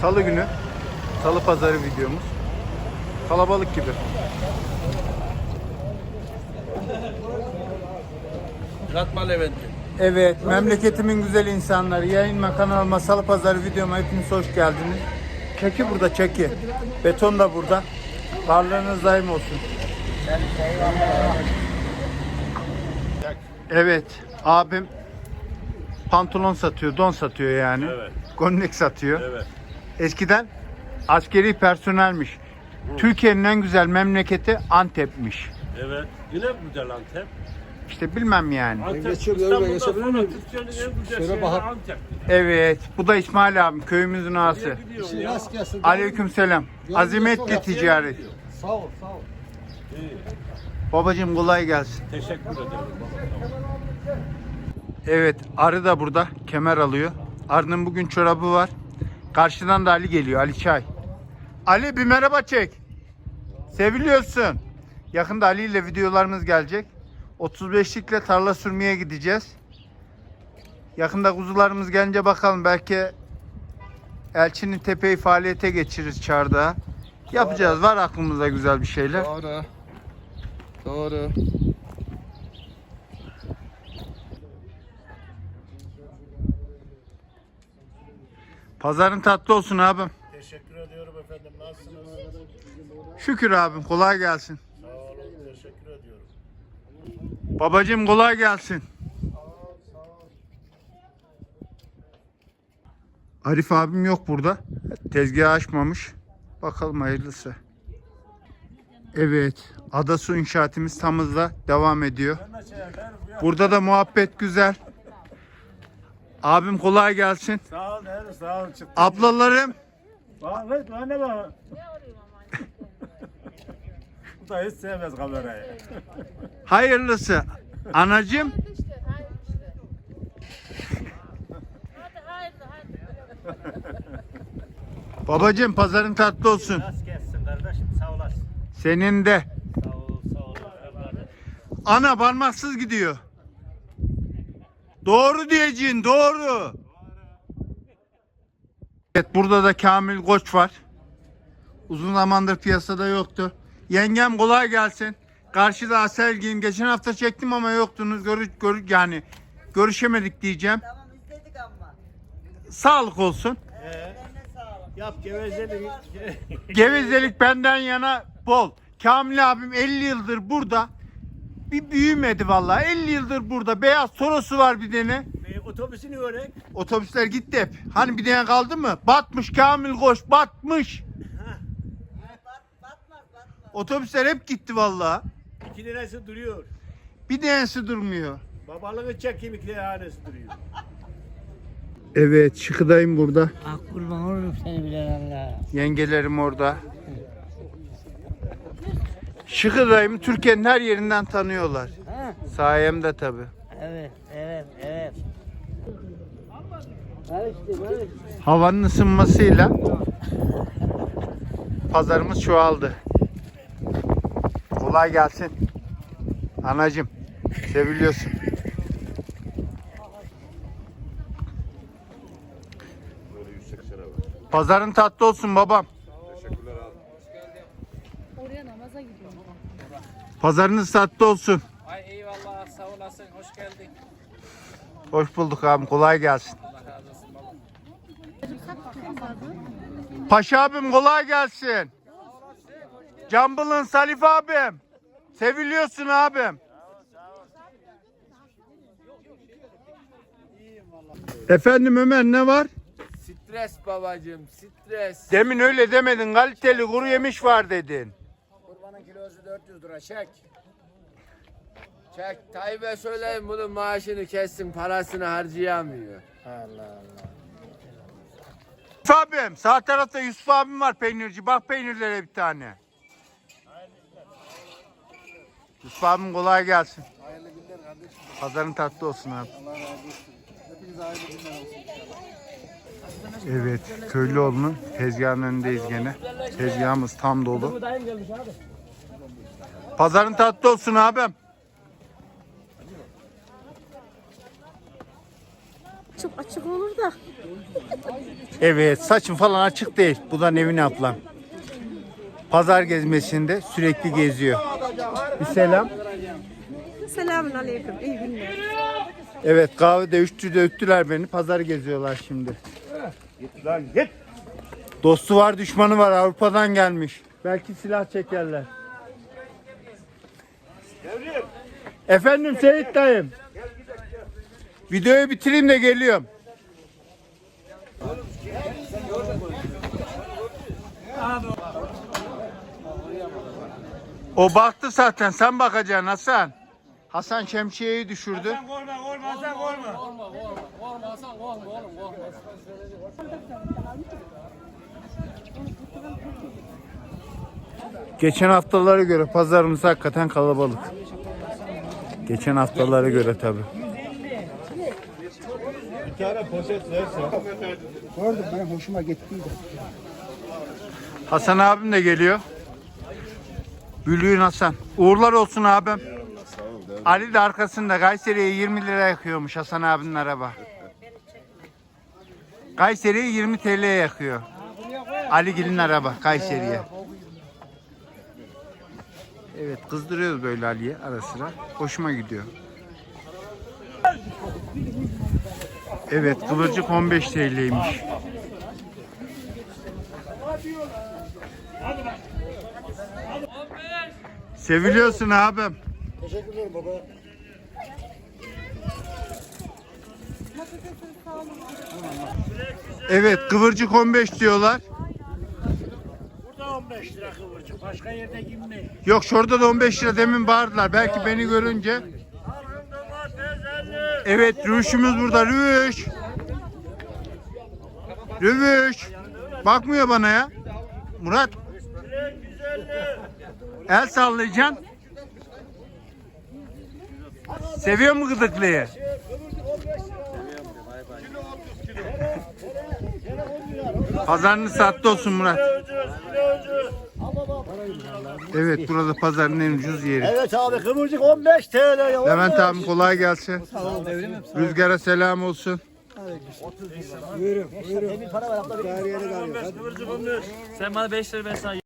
Salı günü Salı pazarı videomuz. Kalabalık gibi. Katma Levent'i. Evet, memleketimin güzel insanları. Yayınma kanalıma Salı Pazarı videoma hepiniz hoş geldiniz. Çeki burada çeki. Beton da burada. Varlığınız daim olsun. Evet, abim pantolon satıyor, don satıyor yani. Evet. Gondik satıyor. Evet. Eskiden askeri personelmiş. Türkiye'nin en güzel memleketi Antep'miş. Evet. Yine güzel Antep. İşte bilmem yani. Antep geçebilir miyim? İstanbul'dan Geçebilir sonra miyim? Türkiye'nin en güzel Şöyle şehri Antep. Evet, bu da İsmail abim, köyümüzün ağası. Nereye gidiyorsun İşin ya? rast gelsin. Aleykümselam. Azimetli ticaret. Sağ ol, sağ ol. İyi. Babacım kolay gelsin. Teşekkür ederim. Evet, arı da burada kemer alıyor. Arının bugün çorabı var. Karşıdan da Ali geliyor, Ali Çay. Ali bir merhaba çek. Seviliyorsun. Yakında Ali ile videolarımız gelecek. 35'likle tarla sürmeye gideceğiz. Yakında kuzularımız gelince bakalım belki Elçinin Tepe'yi faaliyete geçiririz çardağa. Yapacağız. Var aklımızda güzel bir şeyler. Doğru. Doğru. Pazarın tatlı olsun abim. Teşekkür ediyorum efendim. Nasılsınız? Şükür abim kolay gelsin. Sağ olun. Teşekkür ediyorum. Babacım kolay gelsin. Arif abim yok burada. Tezgahı açmamış. Bakalım hayırlısı. Evet. Adasu inşaatımız tam hızla devam ediyor. Burada da muhabbet güzel. Abim kolay gelsin. Sağ sağ ol. Çıktın. Ablalarım. Bak evet bana bak. Bu da hiç sevmez kamerayı. Hayırlısı. Anacım. Babacım pazarın tatlı olsun. Nasıl gelsin kardeşim? Sağ olasın. Senin de. Sağ ol. Sağ ol. Ana parmaksız gidiyor. Doğru diyeceğin doğru. Evet burada da Kamil Koç var. Uzun zamandır piyasada yoktu. Yengem kolay gelsin. Karşıda Aselgin. Geçen hafta çektim ama yoktunuz. Görü, görü, yani görüşemedik diyeceğim. Tamam izledik ama. Sağlık olsun. Sağlık. Yap gevezelik. Gevezelik benden yana bol. Kamil abim 50 yıldır burada. Bir büyümedi vallahi. 50 yıldır burada. Beyaz Toros'u var bir tane. Otobüsünü örek. Otobüsler gitti hep. Hani bir tane kaldı mı? Batmış Kamil Koç batmış. Bat, batmaz batmaz. Otobüsler hep gitti vallahi. İki tanesi duruyor. Bir tanesi durmuyor. Babalığı çekeyim iki tanesi duruyor. Evet Şıkıdayım burada. Ah kurban olurum seni bilen Allah. Yengelerim orada. Şıkıdayım Türkiye'nin her yerinden tanıyorlar. Ha? Sayemde tabi. Evet. Havanın ısınmasıyla pazarımız çoğaldı. Kolay gelsin. Anacım seviliyorsun. Pazarın tatlı olsun babam. Oraya namaza gidiyorum. Pazarınız tatlı olsun. Ay eyvallah sağ olasın hoş geldin. Hoş bulduk abim. Kolay gelsin. Allah razı olsun baba. Paşa abim kolay gelsin. Cambıl'ın Salif abim. Seviliyorsun abim. Efendim Ömer ne var? Stres babacığım stres. Demin öyle demedin. Kaliteli kuru yemiş var dedin. Kurbanın kilosu 400 lira çek. Çek Tayyip'e söyleyin bunun maaşını kessin parasını harcayamıyor. Allah Allah. Abim sağ tarafta Yusuf abim var peynirci. Bak peynirlere bir tane. Yusuf abim kolay gelsin. Pazarın tatlı olsun abi. Evet, Köylüoğlu'nun tezgahının önündeyiz gene. Tezgahımız tam dolu. Pazarın tatlı olsun abim. Saçım açık olur da. Evet saçım falan açık değil. Bu da Nevin ablam. Pazar gezmesinde sürekli geziyor. Bir selam. Selamun aleyküm. İyi günler. Evet kahvede üçlü de öttüler beni. Pazar geziyorlar şimdi. Lan git. Dostu var düşmanı var Avrupa'dan gelmiş. Belki silah çekerler. Efendim Seyit dayım. Videoyu bitireyim de geliyorum. O baktı zaten sen bakacaksın Hasan. Hasan şemsiyeyi düşürdü. Korkma korkma Hasan korkma. Geçen haftalara göre pazarımız hakikaten kalabalık. Geçen haftalara göre tabi. Gördüm ben hoşuma gittiydi. Hasan abim de geliyor. Bülüğün Hasan. Uğurlar olsun abim. Ali de arkasında Kayseri'ye 20 lira yakıyormuş Hasan abinin araba. Kayseri'ye 20 TL yakıyor. Ali Gil'in araba Kayseri'ye. Evet kızdırıyoruz böyle Ali'ye ara sıra. Hoşuma gidiyor. Evet kıvırcık 15 TL'ymiş. Seviliyorsun abim. Teşekkür ederim baba. Evet kıvırcık 15 diyorlar. Burada 15 lira kıvırcık. Başka yerde girme. Yok şurada da 15 lira demin bağırdılar. Belki beni görünce. Evet rüşümüz burada rüş. Rüş. Bakmıyor bana ya. Murat. El sallayacaksın. Seviyor mu gıdıklıyı? Pazarını sattı olsun Murat. Evet burada pazarın en ucuz yeri. Evet abi kıvırcık 15 TL ya. Levent abim kolay gelsin. Rüzgara selam olsun. Buyurun buyurun. Her yeri kalıyor. Sen bana 5 lira ben sana